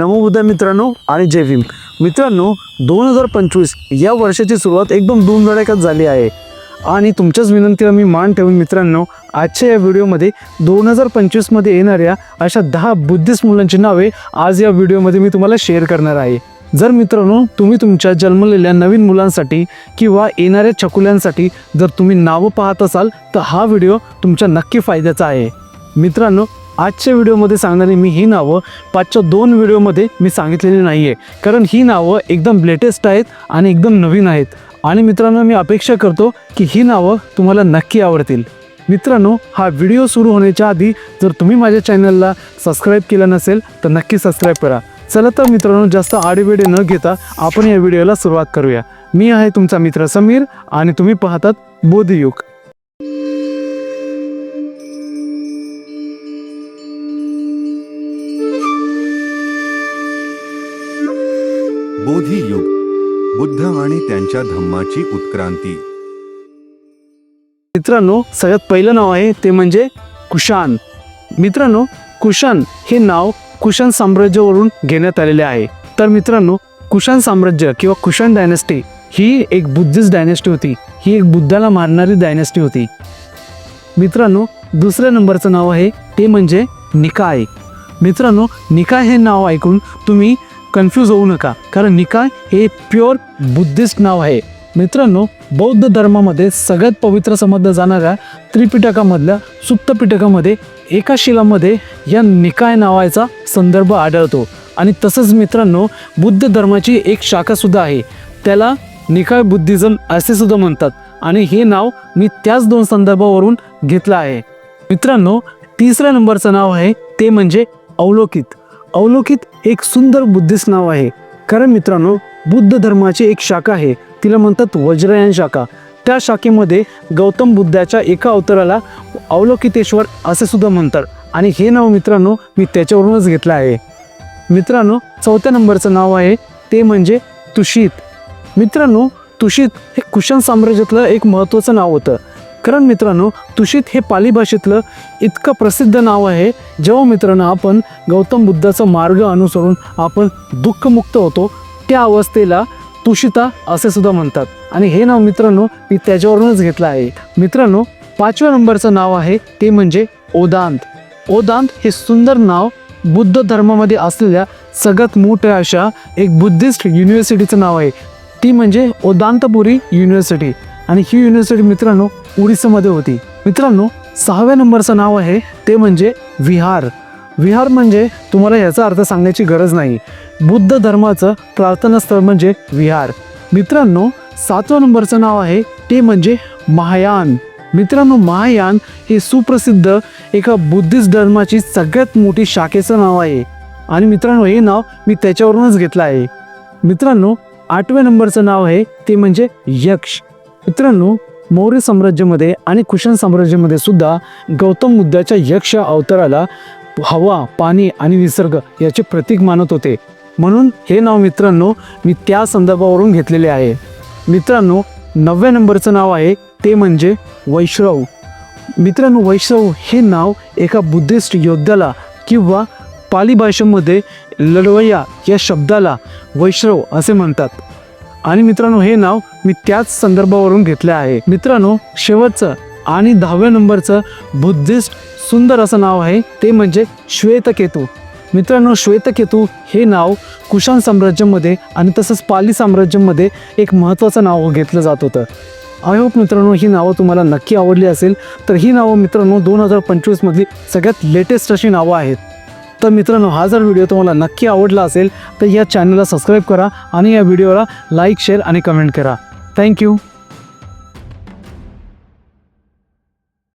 नमोबुद्ध मित्रांनो आणि जय भीम. मित्रांनो दोन हजार पंचवीस या वर्षाची सुरुवात एकदम धूमधडाक्यात झाली आहे. आणि तुमच्याच विनंतीला मी मान ठेवून मित्रांनो आजच्या या व्हिडिओमध्ये दोन हजार पंचवीसमध्ये येणाऱ्या अशा दहा बुद्धिस्ट मुलांची नावे आज या व्हिडिओमध्ये मी तुम्हाला शेअर करणार आहे. जर मित्रांनो तुम्ही तुमच्या जन्मलेल्या नवीन मुलांसाठी किंवा येणाऱ्या चकुल्यांसाठी जर तुम्ही नावं पाहत असाल तर हा व्हिडिओ तुमच्या नक्की फायद्याचा आहे. मित्रांनो आजच्या व्हिडिओमध्ये सांगणारी मी ही नावं पाचच्या दोन व्हिडिओमध्ये मी सांगितलेली नाही आहे कारण ही नावं एकदम लेटेस्ट आहेत आणि एकदम नवीन आहेत. आणि मित्रांनो मी अपेक्षा करतो की ही नावं तुम्हाला नक्की आवडतील. मित्रांनो हा व्हिडिओ सुरू होण्याच्या आधी जर तुम्ही माझ्या चॅनलला सबस्क्राईब केलं नसेल तर नक्की सबस्क्राईब करा. चला तर मित्रांनो जास्त आडेवेडे न घेता आपण या व्हिडिओला सुरुवात करूया. मी आहे तुमचा मित्र समीर आणि तुम्ही पाहतात बोधयुग. बोधी युग बुद्ध आणि त्यांच्या धम्माची उत्क्रांती. मित्रांनो सगळ्यात पहिलं नाव आहे ते म्हणजे कुशान. मित्रांनो कुशान हे नाव कुशान साम्राज्यावरून घेण्यात आलेले आहे. तर मित्रांनो कुशान साम्राज्य किंवा कुशान डायनेस्टी ही एक बुद्धिस्ट डायनेस्टी होती. ही एक बुद्धाला मारणारी डायनेस्टी होती. मित्रांनो दुसऱ्या नंबरचं नाव आहे ते म्हणजे निकाय. मित्रांनो निकाय हे नाव ऐकून तुम्ही कन्फ्यूज होऊ नका. कारण निकाय हे प्युअर बुद्धिस्ट नाव आहे. मित्रांनो बौद्ध धर्मामध्ये सगळ्यात पवित्र समजलं जाणाऱ्या त्रिपिटकामधल्या सुप्तपिटकामध्ये एका शिलामध्ये या निकाय नावाचा संदर्भ आढळतो. आणि तसंच मित्रांनो बुद्ध धर्माची एक शाखा सुद्धा आहे. त्याला निकाय बुद्धिझम असे सुद्धा म्हणतात. आणि हे नाव मी त्याच दोन संदर्भावरून घेतलं आहे. मित्रांनो तिसऱ्या नंबरचं नाव आहे ते म्हणजे अवलोकित. अवलोकित एक सुंदर बुद्धिस्ट नाव आहे. कारण मित्रांनो बुद्ध धर्माची एक शाखा आहे. तिला म्हणतात वज्रयान शाखा. त्या शाखेमध्ये गौतम बुद्धाच्या एका अवताराला अवलोकितेश्वर असे सुद्धा म्हणतात. आणि हे नाव मित्रांनो मी त्याच्यावरूनच घेतलं आहे. मित्रांनो चौथ्या नंबरचं नाव आहे ते म्हणजे तुषित. मित्रांनो तुषित हे कुशन साम्राज्यातलं एक महत्त्वाचं नाव होतं. कारण मित्रांनो तुषित हे पाली भाषेतलं इतकं प्रसिद्ध नाव आहे जेव्हा मित्रांनो आपण गौतम बुद्धाचा मार्ग अनुसरून आपण दुःखमुक्त होतो त्या अवस्थेला तुषिता असे सुद्धा म्हणतात. आणि हे नाव मित्रांनो मी त्याच्यावरूनच घेतलं आहे. मित्रांनो पाचव्या नंबरचं नाव आहे ते म्हणजे ओदांत. ओदांत हे सुंदर नाव बुद्ध धर्मामध्ये असलेल्या सगळ्यात मोठ्या अशा एक बुद्धिस्ट युनिव्हर्सिटीचं नाव आहे. ती म्हणजे ओदांतपुरी युनिव्हर्सिटी आणि ही युनिव्हर्सिटी मित्रांनो उडीसामध्ये होती. मित्रांनो सहाव्या नंबरचं नाव आहे ते म्हणजे विहार. विहार म्हणजे तुम्हाला याचा अर्थ सांगण्याची गरज नाही. बुद्ध धर्माचं प्रार्थनास्थळ म्हणजे विहार. मित्रांनो सातव्या नंबरचं नाव आहे ते म्हणजे महायान. मित्रांनो महायान हे सुप्रसिद्ध एका बुद्धिस्ट धर्माची सगळ्यात मोठी शाखेचं नाव आहे. आणि मित्रांनो हे नाव मी त्याच्यावरूनच घेतलं आहे. मित्रांनो आठव्या नंबरचं नाव आहे ते म्हणजे यक्ष. मित्रांनो मौर्य साम्राज्यामध्ये आणि कुशन साम्राज्यामध्ये सुद्धा गौतम बुद्धाच्या यक्ष अवताराला हवा पाणी आणि निसर्ग याचे प्रतीक मानत होते. म्हणून हे नाव मित्रांनो मी त्या संदर्भावरून घेतलेले आहे. मित्रांनो नवव्या नंबरचं नाव आहे ते म्हणजे वैश्रव मित्रांनो वैष्णव हे नाव एका बुद्धिस्ट योद्ध्याला किंवा पाली भाषेमध्ये लढवय्या या शब्दाला वैष्णव असे म्हणतात. आणि मित्रांनो हे नाव मी त्याच संदर्भावरून घेतले आहे. मित्रांनो शेवटचं आणि दहाव्या नंबरचं बुद्धिस्ट सुंदर असं नाव आहे ते म्हणजे श्वेतकेतू. मित्रांनो श्वेतकेतू हे नाव कुशाण साम्राज्यामध्ये आणि तसंच पाली साम्राज्यामध्ये एक महत्त्वाचं नाव घेतलं जात होतं. आय होप मित्रांनो ही नावं तुम्हाला नक्की आवडली असेल तर ही नावं मित्रांनो दोन हजार पंचवीसमधली सगळ्यात लेटेस्ट अशी नावं आहेत. तर मित्रांनो हा जर व्हिडिओ तुम्हाला नक्की आवडला असेल तर या चॅनलला सबस्क्राईब करा आणि या व्हिडिओला लाईक शेअर आणि कमेंट करा. Thank you